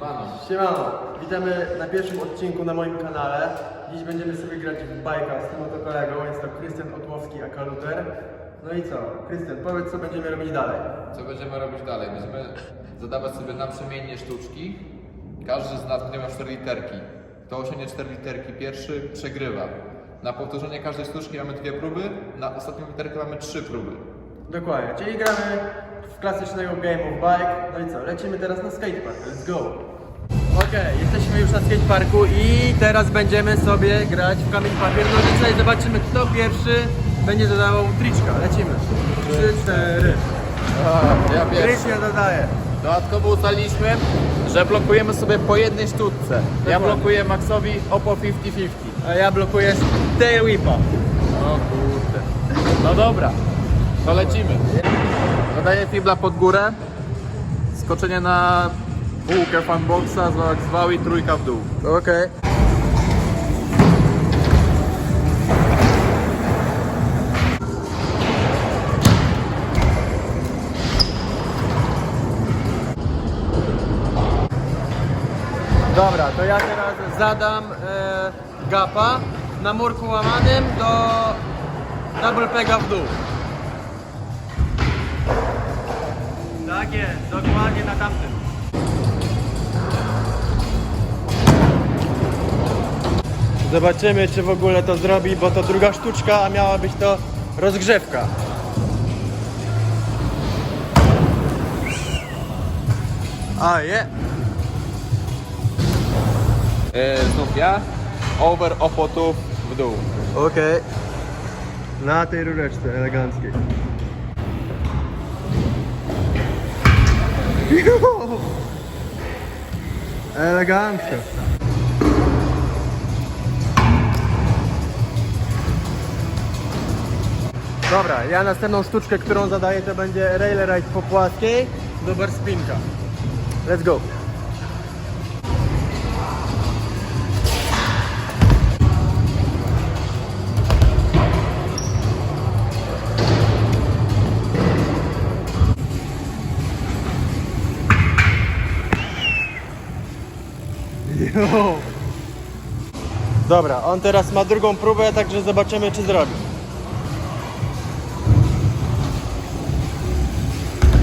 Siemano. Siemano, witamy na pierwszym odcinku na moim kanale. Dziś będziemy sobie grać w bajka z tym oto kolegą, jest to Krystian Otłowski aka Luter. No i co? Krystian, powiedz co będziemy robić dalej. Co będziemy robić dalej? Będziemy zadawać sobie naprzemiennie sztuczki. Każdy z nas będzie miał 4 literki. Kto osiągnie 4 literki pierwszy, przegrywa. Na powtórzenie każdej sztuczki mamy dwie próby, na ostatnią literkę mamy trzy próby. Dokładnie, czyli gramy w klasycznego Game of Bike. No i co? Lecimy teraz na skatepark, let's go! Okej, jesteśmy już na skateparku i teraz będziemy sobie grać w kamień papier nożyce i zobaczymy kto pierwszy będzie dodawał triczka. Lecimy. 3, 4. Ja pierwszy. Krystian dodaje. Dodatkowo ustaliliśmy, że blokujemy sobie po jednej sztuczce. Ja blokuję Maxowi Oppo 50-50. A ja blokuję tail whipa. O kurde. No dobra, to lecimy. Dodaję fibla pod górę. Skoczenie na bułkę fanboxa z zwał i trójka w dół. Okej. Dobra, to ja teraz zadam e, gapa na murku łamanym do double pega w dół. Tak jest, dokładnie na tamtym. Zobaczymy, czy w ogóle to zrobi, bo to druga sztuczka, a miała być to rozgrzewka. A, je. Yy, znów ja. Over Oppo tu w dół. Okej. Na tej rureczce eleganckiej. Elegancko. Dobra, ja następną sztuczkę, którą zadaję, to będzie rail ride po płaskiej do bar spinka. Let's go. Jo. Dobra, on teraz ma drugą próbę, także zobaczymy czy zrobi.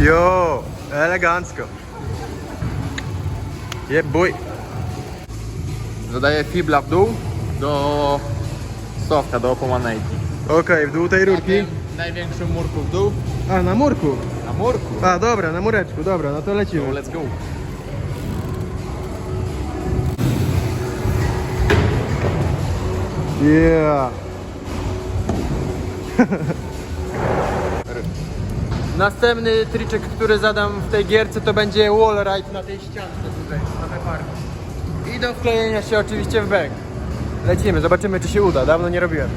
Jo, elegancko. Je bój. Zadaję fibla w dół do stowka, do 180. Okej, w dół tej rurki. największym murku w dół. A, na murku. Na murku. A, dobra, na mureczku, dobra, no to lecimy. let's go. Yeah. Następny triczek, który zadam w tej gierce to będzie wall ride na tej ściance tutaj, na. I do wklejenia się oczywiście w bęk. Lecimy, zobaczymy czy się uda, dawno nie robiłem.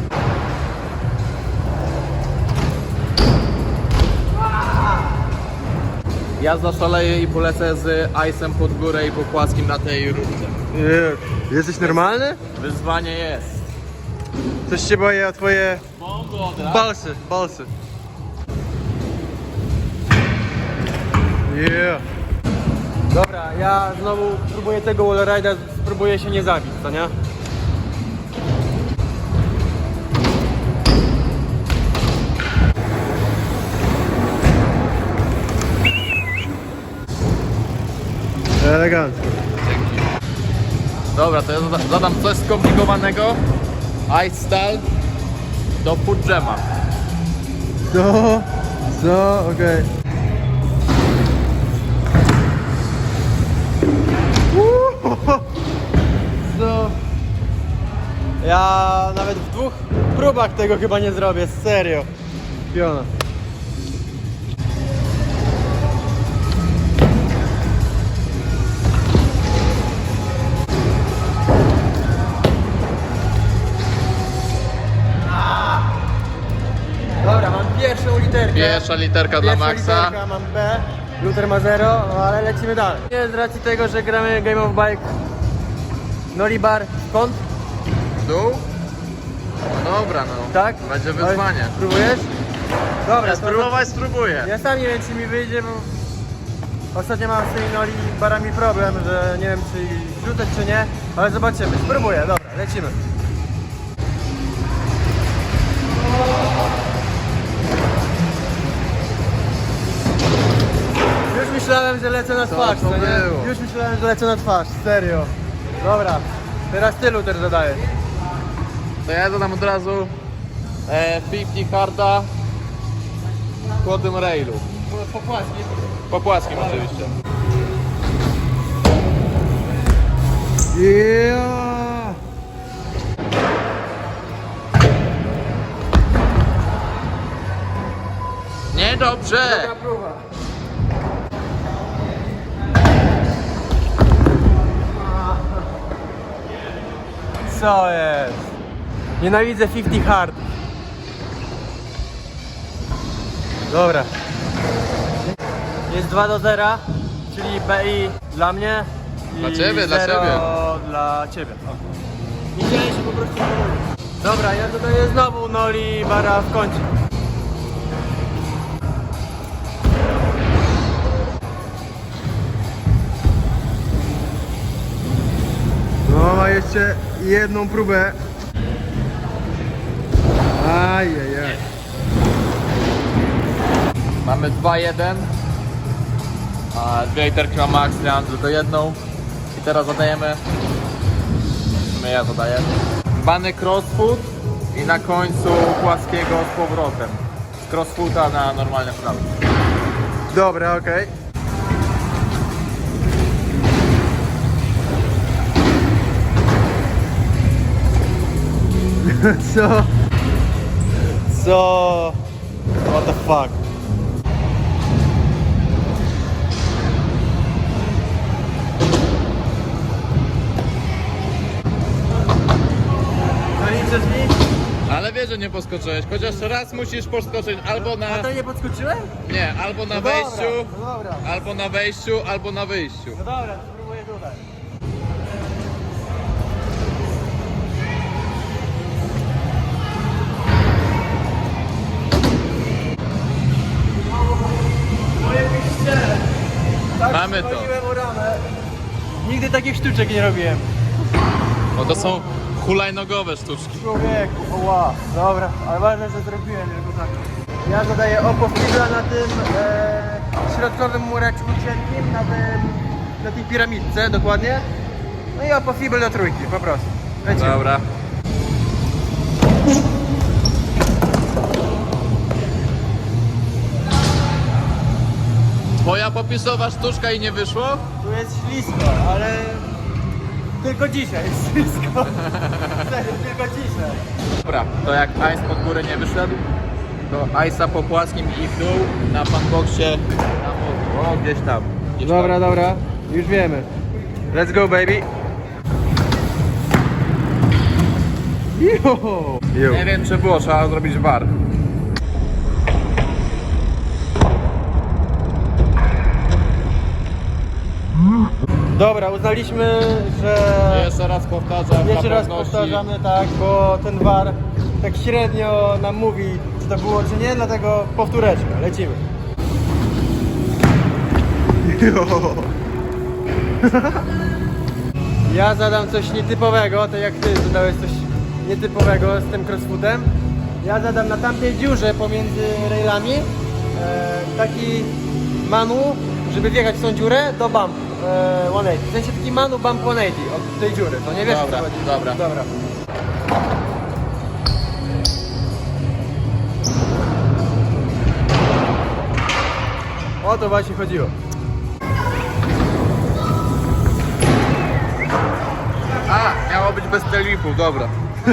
Ja zaszaleję i polecę z Ice'em pod górę i po płaskim na tej rurce. Jesteś normalny? Wyzwanie jest. Coś się boję o twoje balsy, balsy. Yeah. Dobra, ja znowu próbuję tego wallride'a, spróbuję się nie zabić, co nie? Elegancko. Dzięki. Dobra, to ja zada- zadam coś skomplikowanego. Ice Style do Jama. Co? Co? Okej. Uuu, Ja nawet w dwóch próbach tego chyba nie zrobię, serio. Piona. Dobra, mam pierwszą literkę. Pierwsza literka dla Pierwsza Maxa. literka, mam B, Luther ma 0, no ale lecimy dalej. Z racji tego, że gramy Game of Bike Nolibar skąd? Dół? No dobra, no. Tak? Będzie wyzwanie. Spróbujesz? Dobra, to, Spróbować spróbuję. ja sam nie wiem czy mi wyjdzie, bo Ostatnio mam z tymi noli barami problem, że nie wiem czy ich wrzucać czy nie, ale zobaczymy, spróbuję, dobra, lecimy. Już myślałem, że lecę na twarz, to co nie? było? Już myślałem, że lecę na twarz, serio. Dobra, teraz ty Luter zadaje. To ja dodam od razu e, 50 harda po tym railu. Po, płaskim. Po płaskim oczywiście. Yeah! Niedobrze! próba. Co jest? Nienawidzę 50 hard. Dobra. Jest 2 do 0, czyli BI dla mnie. Dla i ciebie, dla 0 ciebie. dla ciebie. O. Nie się po prostu pomylić. Dobra, ja dodaję znowu Noli Bara w kącie. No, ma jeszcze jedną próbę. Ajajaj. Mamy 2-1. A dwie literki ma Max, ja mam tylko jedną. I teraz zadajemy. W sumie ja zadaję. Bany crossfoot i na końcu płaskiego z powrotem. Z crossfoota na normalne sprawy. Dobra, okej. Co? Co? What the fuck? Mi? Ale wiesz, że nie poskoczyłeś. Chociaż raz musisz poskoczyć albo na. A to nie podskoczyłem? Nie, albo na No dobra, wejściu, no dobra. albo na wejściu, albo na wyjściu. No dobra, Mamy to. Nigdy takich sztuczek nie robiłem. No to są hulajnogowe sztuczki. Człowieku, oła. Dobra, ale ważne, że zrobiłem tylko tak. Ja zadaję opo fibra na tym e, środkowym mureczku cienkim, na tym, na tej piramidce dokładnie. No i opo fibra do trójki, po prostu. Lecimy. Dobra. Twoja popisowa sztuczka i nie wyszło? Tu jest ślisko, ale tylko dzisiaj jest ślisko. Tylko dzisiaj. Dobra, to jak Ice pod górę nie wyszedł, to Ice'a po płaskim i w dół na panboxie na o, gdzieś tam. Gdzieś Dobra, tam. dobra, już wiemy. Let's go, baby. Jo. Jo. Nie wiem czy było, trzeba zrobić bar. Dobra, uznaliśmy, że Jeszcze raz powtarzam. jeszcze dla raz pewności. powtarzamy, tak, bo ten war tak średnio nam mówi, czy to było, czy nie, dlatego powtóreczka, lecimy. Ja zadam coś nietypowego, tak jak ty zadałeś coś nietypowego z tym crossfootem. Ja zadam na tamtej dziurze pomiędzy railami e, taki manu, żeby wjechać w tą dziurę do bump e, 180. W sensie taki manu bump 180 od tej dziury, to nie wiesz o co Dobra, chodzi. dobra. dobra. O to właśnie chodziło. A, miało być bez telipów, dobra.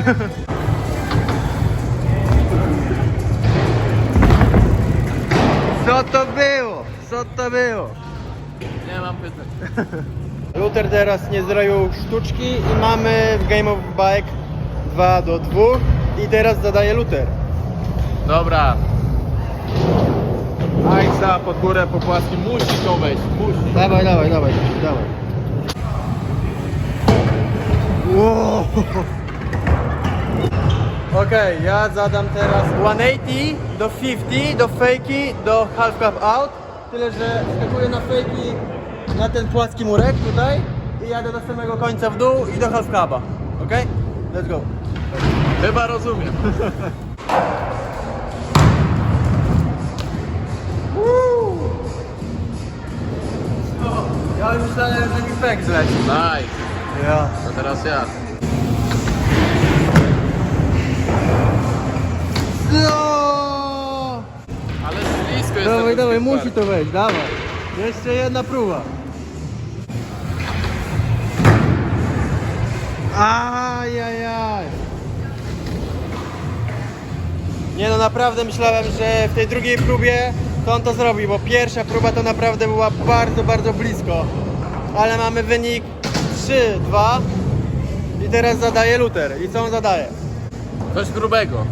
Co to było? Co to było? Mam pytań. Luther teraz nie zrobił sztuczki i mamy w Game of Bike 2 do 2 i teraz zadaje Luther. Dobra. Ice'a pod górę po płaskim musi to wejść, musi. Dawaj, dawaj, dawaj, dawaj. Wow. Okej, ja zadam teraz 180 do 50, do fakey, do half cap out tyle że skakuję na fejki na ten płaski murek tutaj i jadę do samego końca w dół i do half cuba. Ok? Let's go. Chyba rozumiem. Ja już myślałem, że mi fek zleci. Nice. Ja. To teraz ja. No! Ale blisko jest Dawaj, dawaj, musi to wejść, dawaj. Jeszcze jedna próba. Ajajaj. Nie no, naprawdę myślałem, że w tej drugiej próbie to on to zrobi, bo pierwsza próba to naprawdę była bardzo, bardzo blisko. Ale mamy wynik 3-2 i teraz zadaje Luther. I co on zadaje? Coś grubego.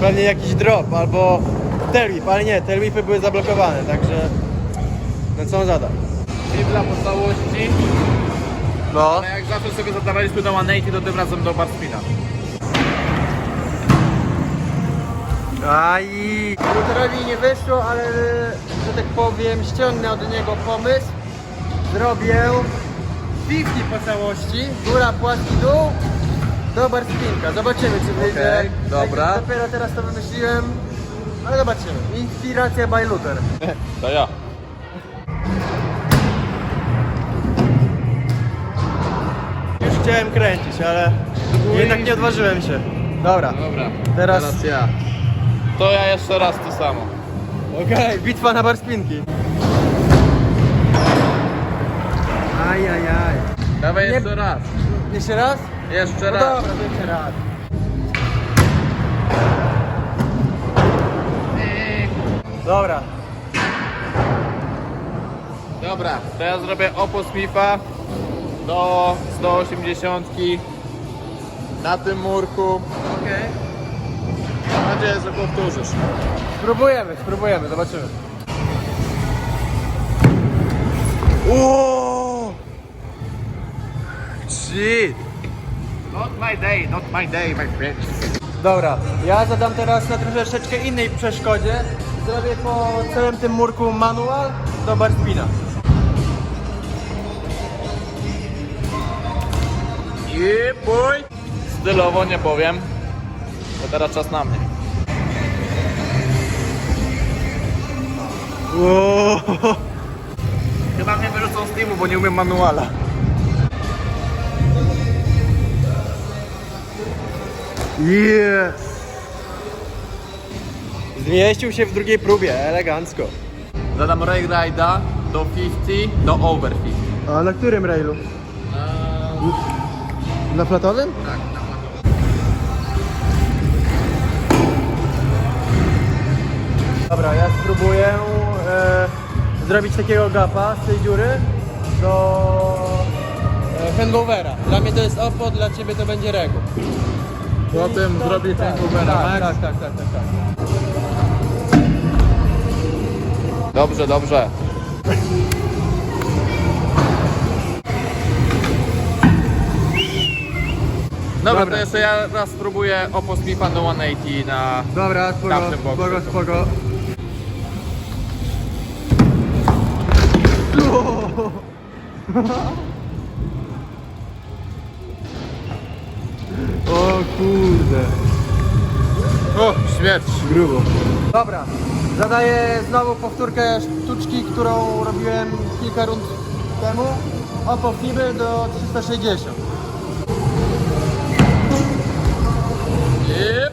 Pewnie jakiś drop albo tailwhip, ale nie, tailwhipy były zablokowane, także no co on zada? I dla po całości. No. Ale jak zawsze sobie zadawaliśmy do 180, to tym razem do bar spina. Aj. Luterowi nie wyszło, ale że tak powiem ściągnę od niego pomysł. Zrobię 50 po całości, góra, płaski dół, do bar spinka. Zobaczymy czy wyjdzie. Okej, dobra. Tak, Dopiero teraz to wymyśliłem, ale zobaczymy. Inspiracja by Luther. To ja. Chciałem kręcić, ale jednak nie odważyłem się. Dobra, Dobra. Teraz- ja. To ja jeszcze raz to samo. okej, bitwa na bar spinki. Ajajaj. Dawaj Nie- jeszcze raz. Jeszcze raz? Jeszcze No raz. dobra, to jeszcze raz. Dobra, Dobra, to ja zrobię Oppo Smitha do 180 na tym murku. okej. Mam nadzieję, że powtórzysz. Spróbujemy, spróbujemy, zobaczymy. Oooo! Shit! Not my day, not my day, my friend. Dobra, ja zadam teraz na troszeczkę innej przeszkodzie. Zrobię po całym tym murku manual do bar boy. Stylowo nie powiem. To teraz czas na mnie. Wow. Chyba mnie wyrzucą z teamu, bo nie umiem manuala. Yeah. Zmieścił się w drugiej próbie, elegancko. Zadam rail ride'a do 50, do over 50. A na którym railu? Na flatowym? tak, na Dobra, ja spróbuję e, zrobić takiego gapa z tej dziury do e, hangovera. Dla mnie to jest opo, dla ciebie to będzie regu. Potem zrobię tak, hangovera, tak, tak, tak, tak, tak, tak. Dobrze, dobrze. Dobra, Dobra. to jeszcze ja raz spróbuję Oppo Smitha do 180 na... Dobra, spoko, Tamten boks. spoko, spoko. O kurde. O, śmierć. Grubo. Dobra, zadaję znowu powtórkę sztuczki, którą robiłem kilka rund temu. Opo Fiby do 360. Yep.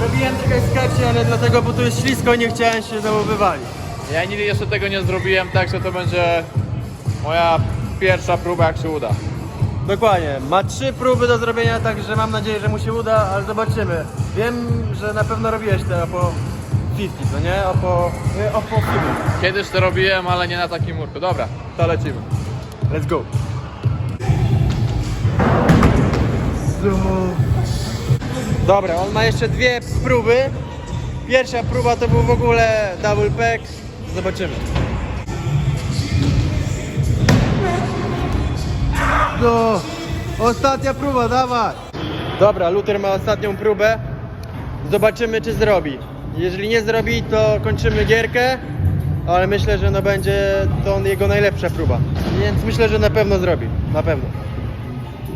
Robiłem trochę sketchy, ale dlatego, bo tu jest ślisko i nie chciałem się znowu wywalić. Ja nigdy jeszcze tego nie zrobiłem, także to będzie moja pierwsza próba, jak się uda. Dokładnie, ma trzy próby do zrobienia, także mam nadzieję, że mu się uda, ale zobaczymy. Wiem, że na pewno robiłeś te Opo 50, co nie? Opo, nie, Opo. Kiedyś to robiłem, ale nie na takim murku. Dobra, to lecimy. Let's go. Dobra, on ma jeszcze dwie próby. Pierwsza próba to był w ogóle double pack. Zobaczymy. No, ostatnia próba, dawaj. Dobra, Luther ma ostatnią próbę. Zobaczymy, czy zrobi. Jeżeli nie zrobi, to kończymy gierkę, ale myślę, że no będzie to jego najlepsza próba. Więc myślę, że na pewno zrobi. Na pewno.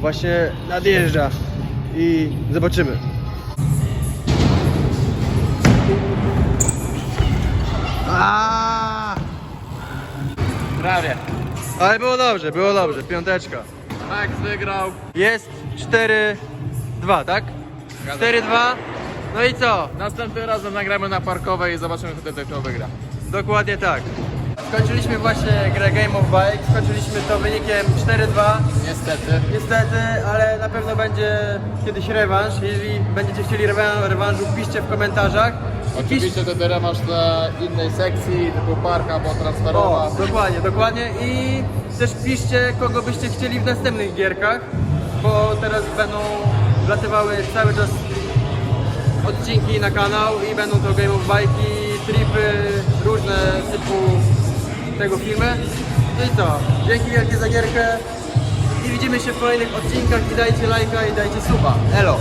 Właśnie nadjeżdża i zobaczymy. Aaaa! Prawie. Ale było dobrze, było dobrze. Piąteczka. Max wygrał. Jest 4-2, tak? 4-2. No i co? Następnym razem nagramy na parkowej i zobaczymy wtedy kto wygra. Dokładnie tak. Skończyliśmy właśnie grę Game of Bike. Skończyliśmy to wynikiem 4-2. Niestety. Niestety, ale na pewno będzie kiedyś rewanż. Jeżeli będziecie chcieli rewan- rewanżu, piszcie w komentarzach. Oczywiście wtedy rewanż dla innej sekcji, typu park albo transferowa. O, dokładnie, dokładnie. I też piszcie, kogo byście chcieli w następnych gierkach, bo teraz będą wlatywały cały czas odcinki na kanał i będą to Game of Bike, tripy, różne typu tego filmy. No i co? Dzięki wielkie za gierkę i widzimy się w kolejnych odcinkach i dajcie lajka i dajcie suba. Elo!